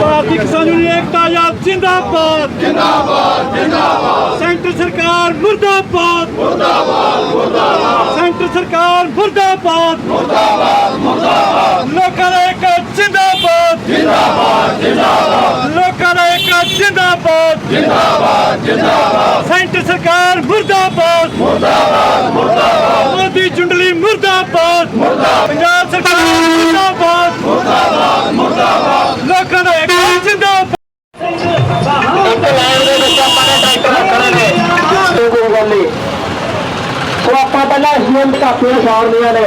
ਭਾਰਤੀ ਕਿਸਾਨ ਯੂਨੀਅਨ ਏਕਤਾ ਆਜ਼ਾਦ ਜਿੰਦਾਬਾਦ। ਜਿੰਦਾਬਾਦ ਜਿੰਦਾਬਾਦ ਸੈਂਟਰ ਸਰਕਾਰ ਮੁਰਦਾਬਾਦ। ਮੁਰਦਾਬਾਦ ਮੁਰਦਾਬਾਦ ਸੈਂਟਰ ਸਰਕਾਰ ਮੁਰਦਾਬਾਦ। ਮੁਰਦਾਬਾਦ ਮੁਰਦਾਬਾਦ। ਲੋਕਾਂ ਦਾ ਇੱਕ ਜਿੰਦਾਬਾਦ। ਜਿੰਦਾਬਾਦ ਜਿੰਦਾਬਾਦ। ਲੋਕਾਂ ਦਾ ਇੱਕ ਜਿੰਦਾਬਾਦ। ਜਿੰਦਾਬਾਦ ਜਿੰਦਾਬਾਦ। ਸੈਂਟਰ ਸਰਕਾਰ ਮੁਰਦਾਬਾਦ। ਮੁਰਦਾਬਾਦ ਮੁਰਦਾਬਾਦ। ਮੋਦੀ ਜੁੰਡਲੀ ਮੁਰਦਾਬਾਦ। ਮੁਰਦਾਬਾਦ। ਆਪਾਂ ਪਹਿਲਾਂ ਸੀਐਮ ਕਾਪੀਆਂ ਛਾੜਨੀਆਂ ਨੇ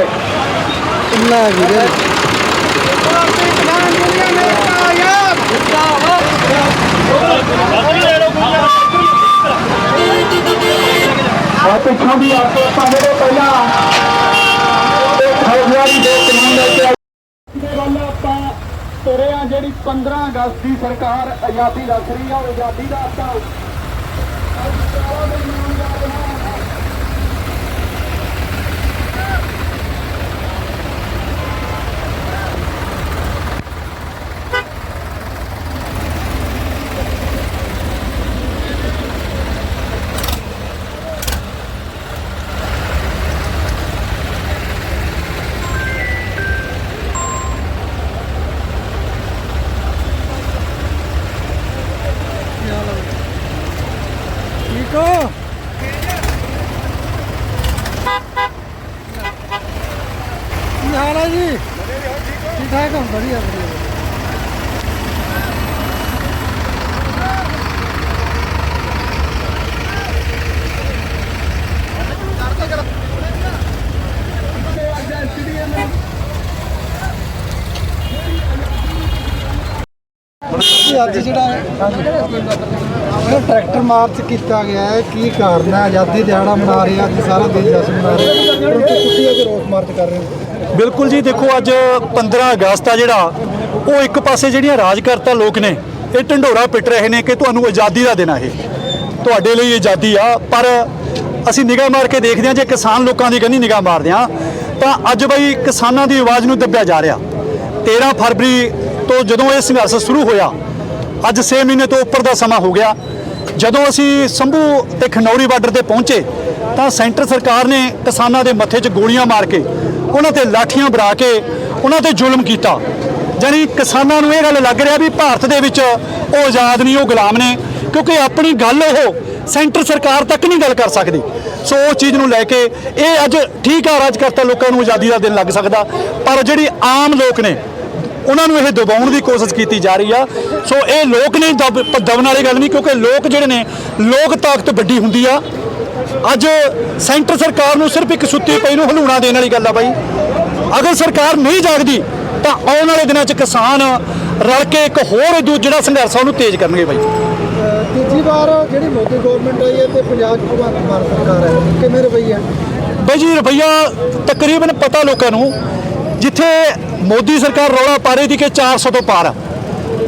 ਆ ਪਿੱਛੋਂ ਦੀ ਆਪੋ ਪਹਿਲਾਂ ਇਹ ਖੌਫਿਆਰੀ ਦੇ ਕਾਨੂੰਨ ਲੈ ਆਏ। ਗੱਲ ਆਪਾਂ ਤੁਰੇ ਆ ਜਿਹੜੀ 15 ਅਗਸਤ ਦੀ ਸਰਕਾਰ ਆਜ਼ਾਦੀ ਦੱਸ ਰਹੀ ਆ ਆਜ਼ਾਦੀ ਦਾ ਆਪਾਂ ਹਾਲ ਹੈ ਜੀ। ਠੀਕ ਠਾਕ ਹੋ ਵਧੀਆ। ਵਧੀਆ ਅੱਜ ਜਿਹੜਾ ਟਰੈਕਟਰ ਮਾਰਚ ਕੀਤਾ ਗਿਆ ਹੈ, ਕੀ ਕਾਰਨ ਹੈ? ਆਜ਼ਾਦੀ ਦਿਹਾੜਾ ਮਨਾ ਰਹੇ ਅੱਜ ਸਾਰਾ ਦੇਸ਼ ਜਸ਼ਨ ਮਨਾ ਰਿਹਾ। ਤੁਸੀਂ ਅੱਜ ਰੋਸ ਮਾਰਚ ਕਰ ਰਹੇ ਹੋ? ਬਿਲਕੁਲ ਜੀ, ਦੇਖੋ ਅੱਜ 15 ਅਗਸਤ ਆ ਜਿਹੜਾ, ਉਹ ਇੱਕ ਪਾਸੇ ਜਿਹੜੀਆਂ ਰਾਜਕਰਤਾ ਲੋਕ ਨੇ, ਇਹ ਢੰਡੋਰਾ ਪਿੱਟ ਰਹੇ ਨੇ ਕਿ ਤੁਹਾਨੂੰ ਆਜ਼ਾਦੀ ਦਾ ਦਿਨ ਆ ਇਹ। ਤੁਹਾਡੇ ਲਈ ਆਜ਼ਾਦੀ ਆ, ਪਰ ਅਸੀਂ ਨਿਗਾਹ ਮਾਰ ਕੇ ਦੇਖਦੇ ਹਾਂ, ਜੇ ਕਿਸਾਨ ਲੋਕਾਂ ਦੀ ਗੰਨੀ ਨਿਗਾਹ ਮਾਰਦੇ ਹਾਂ, ਤਾਂ ਅੱਜ ਬਈ ਕਿਸਾਨਾਂ ਦੀ ਆਵਾਜ਼ ਨੂੰ ਦੱਬਿਆ ਜਾ ਰਿਹਾ। 13 ਫਰਵਰੀ ਤੋਂ ਜਦੋਂ ਇਹ ਸੰਘਰਸ਼ ਸ਼ੁਰੂ ਹੋਇਆ, ਅੱਜ 6 ਮਹੀਨੇ ਤੋਂ ਉੱਪਰ ਦਾ ਸਮਾਂ ਹੋ ਗਿਆ। ਜਦੋਂ ਅਸੀਂ ਸੰਭੂ ਤੇ ਖਨੌਰੀ ਬਾਰਡਰ ਤੇ ਪਹੁੰਚੇ ਤਾਂ ਸੈਂਟਰ ਸਰਕਾਰ ਨੇ ਕਿਸਾਨਾਂ ਦੇ ਮੱਥੇ 'ਚ ਗੋਲੀਆਂ ਮਾਰ ਕੇ, ਉਹਨਾਂ ਤੇ ਲਾਠੀਆਂ ਬਰਾ ਕੇ, ਉਹਨਾਂ ਤੇ ਜ਼ੁਲਮ ਕੀਤਾ। ਜਾਣੀ ਕਿਸਾਨਾਂ ਨੂੰ ਇਹ ਗੱਲ ਲੱਗ ਰਿਹਾ ਵੀ ਭਾਰਤ ਦੇ ਵਿੱਚ ਉਹ ਆਜ਼ਾਦ ਨਹੀਂ, ਉਹ ਗੁਲਾਮ ਨੇ, ਕਿਉਂਕਿ ਆਪਣੀ ਗੱਲ ਉਹ ਸੈਂਟਰ ਸਰਕਾਰ ਤੱਕ ਨਹੀਂ ਗੱਲ ਕਰ ਸਕਦੀ। ਸੋ ਉਹ ਚੀਜ਼ ਨੂੰ ਲੈ ਕੇ ਇਹ ਅੱਜ ਠੀਕ ਆ, ਰਾਜਕਰਤਾ ਲੋਕਾਂ ਨੂੰ ਆਜ਼ਾਦੀ ਦਾ ਦਿਨ ਲੱਗ ਸਕਦਾ, ਪਰ ਜਿਹੜੀ ਆਮ ਲੋਕ ਨੇ, ਉਹਨਾਂ ਨੂੰ ਇਹ ਦਬਾਉਣ ਦੀ ਕੋਸ਼ਿਸ਼ ਕੀਤੀ ਜਾ ਰਹੀ ਆ। ਸੋ ਇਹ ਲੋਕ ਨਹੀਂ ਦਬ- ਪ- ਦਬਣ ਵਾਲੀ ਗੱਲ ਨਹੀਂ, ਕਿਉਂਕਿ ਲੋਕ ਜਿਹੜੇ ਨੇ, ਲੋਕ ਤਾਕਤ ਵੱਡੀ ਹੁੰਦੀ ਆ। ਅੱਜ ਸੈਂਟਰ ਸਰਕਾਰ ਨੂੰ ਸਿਰਫ ਇੱਕ ਸੁੱਤੀ ਪਈ ਨੂੰ ਹਲੂਣਾ ਦੇਣ ਵਾਲੀ ਗੱਲ ਆ ਬਾਈ। ਅਗਰ ਸਰਕਾਰ ਨਹੀਂ ਜਾਗਦੀ ਤਾਂ ਆਉਣ ਵਾਲੇ ਦਿਨਾਂ 'ਚ ਕਿਸਾਨ ਰਲ ਕੇ ਇੱਕ ਹੋਰ ਦੂ ਜਿਹੜਾ ਸੰਘਰਸ਼ ਆ ਉਹਨੂੰ ਤੇਜ਼ ਕਰਨਗੇ ਬਾਈ। ਤੀਜੀ ਵਾਰ ਜਿਹੜੀ ਮੋਦੀ ਗਵਰਨਮੈਂਟ ਆਈ ਹੈ ਤੇ ਪੰਜਾਬ ਭਗਵੰਤ ਮਾਨ ਸਰਕਾਰ ਹੈ ਕਿਵੇਂ ਰਵਈਆ? ਬਾਈ ਜੀ ਰੁਪਈਆ ਤਕਰੀਬਨ ਪਤਾ ਲੋਕਾਂ ਨੂੰ ਜਿੱਥੇ ਮੋਦੀ ਸਰਕਾਰ ਰੌਲਾ ਪਾ ਰਹੀ ਸੀ ਕਿ 400 ਤੋਂ ਪਾਰ।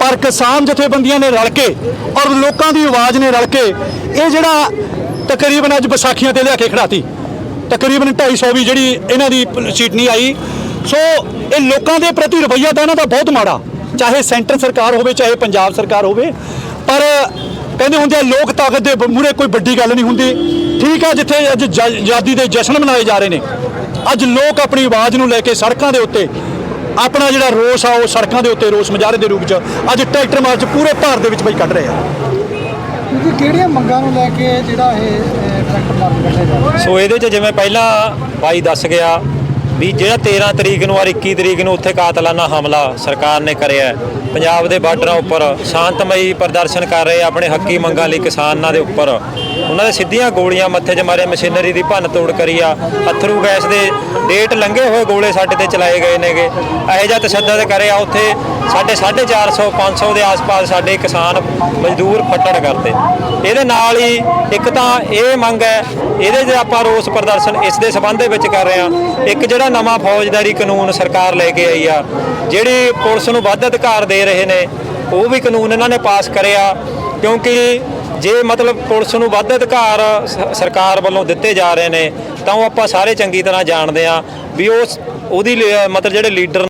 ਪਰ ਕਿਸਾਨ ਜਥੇਬੰਦੀਆਂ ਨੇ ਰਲ ਕੇ ਔਰ ਲੋਕਾਂ ਦੀ ਆਵਾਜ਼ ਨੇ ਰਲ ਕੇ ਇਹ ਜਿਹੜਾ ਤਕਰੀਬਨ ਅੱਜ ਵਿਸਾਖੀਆਂ ਤੇ ਲਿਆ ਕੇ ਖੜਾਤੀ ਤਕਰੀਬਨ 250 ਵੀ ਜਿਹੜੀ ਇਹਨਾਂ ਦੀ ਸੀਟ ਨਹੀਂ ਆਈ। ਸੋ ਇਹ ਲੋਕਾਂ ਦੇ ਪ੍ਰਤੀ ਰਵਈਆ ਤਾਂ ਇਹਨਾਂ ਦਾ ਬਹੁਤ ਮਾੜਾ। ਚਾਹੇ ਸੈਂਟਰ ਸਰਕਾਰ ਹੋਵੇ, ਚਾਹੇ ਪੰਜਾਬ ਸਰਕਾਰ ਹੋਵੇ। ਪਰ ਕਹਿੰਦੇ ਹੁੰਦੇ ਆ, ਲੋਕ ਤਾਕਤ ਦੇ ਮੂਹਰੇ ਕੋਈ ਵੱਡੀ ਗੱਲ ਨਹੀਂ ਹੁੰਦੀ। ਠੀਕ ਆ, ਜਿੱਥੇ ਅੱਜ ਜ- ਆਜ਼ਾਦੀ ਦੇ ਜਸ਼ਨ ਮਨਾਏ ਜਾ ਰਹੇ ਨੇ। ਅੱਜ ਲੋਕ ਆਪਣੀ ਆਵਾਜ਼ ਨੂੰ ਲੈ ਕੇ ਸੜਕਾਂ ਦੇ ਉੱਤੇ, ਆਪਣਾ ਜਿਹੜਾ ਰੋਸ ਆ, ਉਹ ਸੜਕਾਂ ਦੇ ਉੱਤੇ ਰੋਸ ਮੁਜ਼ਾਹਰੇ ਦੇ ਰੂਪ 'ਚ ਅੱਜ ਟਰੈਕਟਰ ਮਾਰਚ ਪੂਰੇ ਭਾਰਤ ਦੇ ਵਿੱਚ ਬਈ ਕੱਢ ਰਹੇ ਆ। ਤੁਸੀਂ ਕਿਹੜੀਆਂ ਮੰਗਾਂ ਨੂੰ ਲੈ ਕੇ ਜਿਹੜਾ ਇਹ ਟਰੈਕਟਰ ਮਾਰਚ ਕੱਢਿਆ ਜਾ ਰਿਹਾ? ਸੋ ਇਹਦੇ 'ਚ ਜਿਵੇਂ ਪਹਿਲਾਂ ਬਾਈ ਦੱਸ ਗਿਆ ਵੀ ਜਿਹੜਾ 13 ਤਰੀਕ ਨੂੰ ਔਰ 21 ਤਰੀਕ ਨੂੰ ਉੱਥੇ ਕਾਤਲਾਨਾ ਹਮਲਾ ਸਰਕਾਰ ਨੇ ਕਰਿਆ ਪੰਜਾਬ ਦੇ ਬਾਰਡਰਾਂ ਉੱਪਰ ਸ਼ਾਂਤਮਈ ਪ੍ਰਦਰਸ਼ਨ ਕਰ ਰਹੇ ਆਪਣੇ ਹੱਕੀ ਮੰਗਾਂ ਲਈ ਕਿਸਾਨਾਂ ਦੇ ਉੱਪਰ। ਉਹਨਾਂ ਦੇ ਸਿੱਧੀਆਂ ਗੋਲੀਆਂ ਮੱਥੇ 'ਚ ਮਾਰੇ ਮਸ਼ੀਨਰੀ ਦੀ ਭੰਨ ਤੋੜ ਕਰੀ ਆ। ਅਥਰੂ ਗੈਸ ਦੇ ਡੇਟ ਲੰਘੇ ਹੋਏ ਗੋਲੇ ਸਾਡੇ ਤੇ ਚਲਾਏ ਗਏ ਨੇਗੇ। ਇਹੋ ਜਿਹਾ ਤਸ਼ੱਦਦ ਕਰਿਆ ਉੱਥੇ ਸਾਡੇ 450 500 ਦੇ ਆਸ-ਪਾਸ ਸਾਡੇ ਕਿਸਾਨ ਮਜ਼ਦੂਰ ਫੱਟੜ ਕਰਦੇ। ਇਹਦੇ ਨਾਲ ਹੀ ਇੱਕ ਤਾਂ ਇਹ ਮੰਗ ਹੈ, ਇਹਦੇ 'ਚ ਆਪਾਂ ਰੋਸ ਪ੍ਰਦਰਸ਼ਨ ਇਸ ਦੇ ਸਬੰਧ ਦੇ ਵਿੱਚ ਕਰ ਰਹੇ ਹਾਂ। ਇੱਕ ਜਿਹੜਾ ਨਵਾਂ ਫੌਜਦਾਰੀ ਕਾਨੂੰਨ ਸਰਕਾਰ ਲੈ ਕੇ ਆਈ ਆ, ਜਿਹੜੀ ਪੁਲਿਸ ਨੂੰ ਵੱਧ ਅਧਿਕਾਰ ਦੇ ਰਹੇ ਨੇ, ਉਹ ਵੀ ਕਾਨੂੰਨ ਇਹਨਾਂ ਨੇ ਪਾਸ ਕਰਿਆ। ਕਿਉਂਕਿ ਜੇ ਮਤਲਬ ਪੁਲਿਸ ਨੂੰ ਵੱਧ ਅਧਿਕਾਰ ਸ- ਸਰਕਾਰ ਵੱਲੋਂ ਦਿੱਤੇ ਜਾ ਰਹੇ ਨੇ, ਤਾਂ ਉਹ ਆਪਾਂ ਸਾਰੇ ਚੰਗੀ ਤਰ੍ਹਾਂ ਜਾਣਦੇ ਆ ਵੀ ਉਸ, ਉਹਦੀ ਲੀ- ਮਤਲਬ ਜਿਹੜੇ ਲੀਡਰ